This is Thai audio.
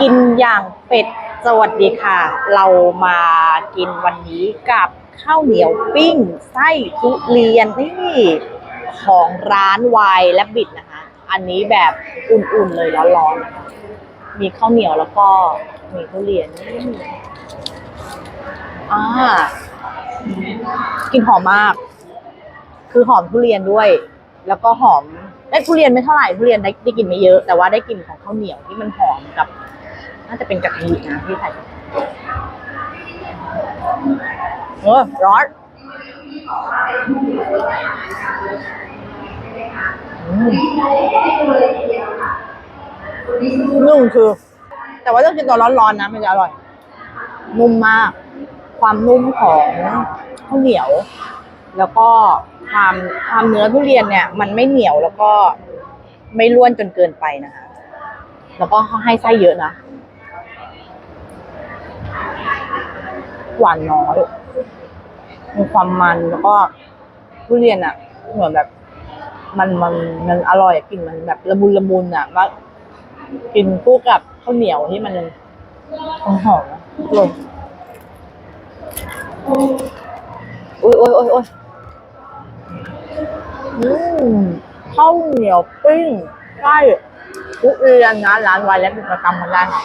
กินอย่างเป็ดสวัสดีค่ะ เรามากินวันนี้กับข้าวเหนียวปิ้ง ไส้ทุเรียนนี่ของร้านวายและบิดนะคะ อันนี้แบบอุ่นๆเลยร้อนๆนะคะมีข้าวเหนียวแล้วก็มีทุเรียนอ่ากินหอมมาก คือหอมทุเรียนด้วย แล้วก็หอมได้ทุเรียนไม่เท่าไหร่ทุเรียนได้ได้กลินไม่เยอะ แต่ว่าได้กลิ่นของข้าวเหนียวที่มันหอมกับ น่าจะเป็นกะทินะที่ใส่เออร้อนนุ่มคือ แต่ว่าต้องกินตอนร้อนๆนะมันจะอร่อย นุ่มมาก ความนุ่มของข้าวเหนียว แล้วก็ความความเนื้อทุเรียนเนี่ย มันไม่เหนียวแล้วก็ไม่ร่วนจนเกินไปนะคะแล้วก็เขาให้ไส้เยอะนะ หวานน้อยมีความมันแล้วก็ทุเรียนอะ เหมือนแบบ มันมันมันอร่อยกลิ่นมันแบบละมุนละมุนอะว่ากินคู่กับข้าวเหนียวที่มันหอมๆนะลงโอ้ยโอ้ยโอ้ย อืมข้าวเหนียวปิ้งไส้ทุเรียนนะร้านวายและกิจกรรมมันได้ค่ะ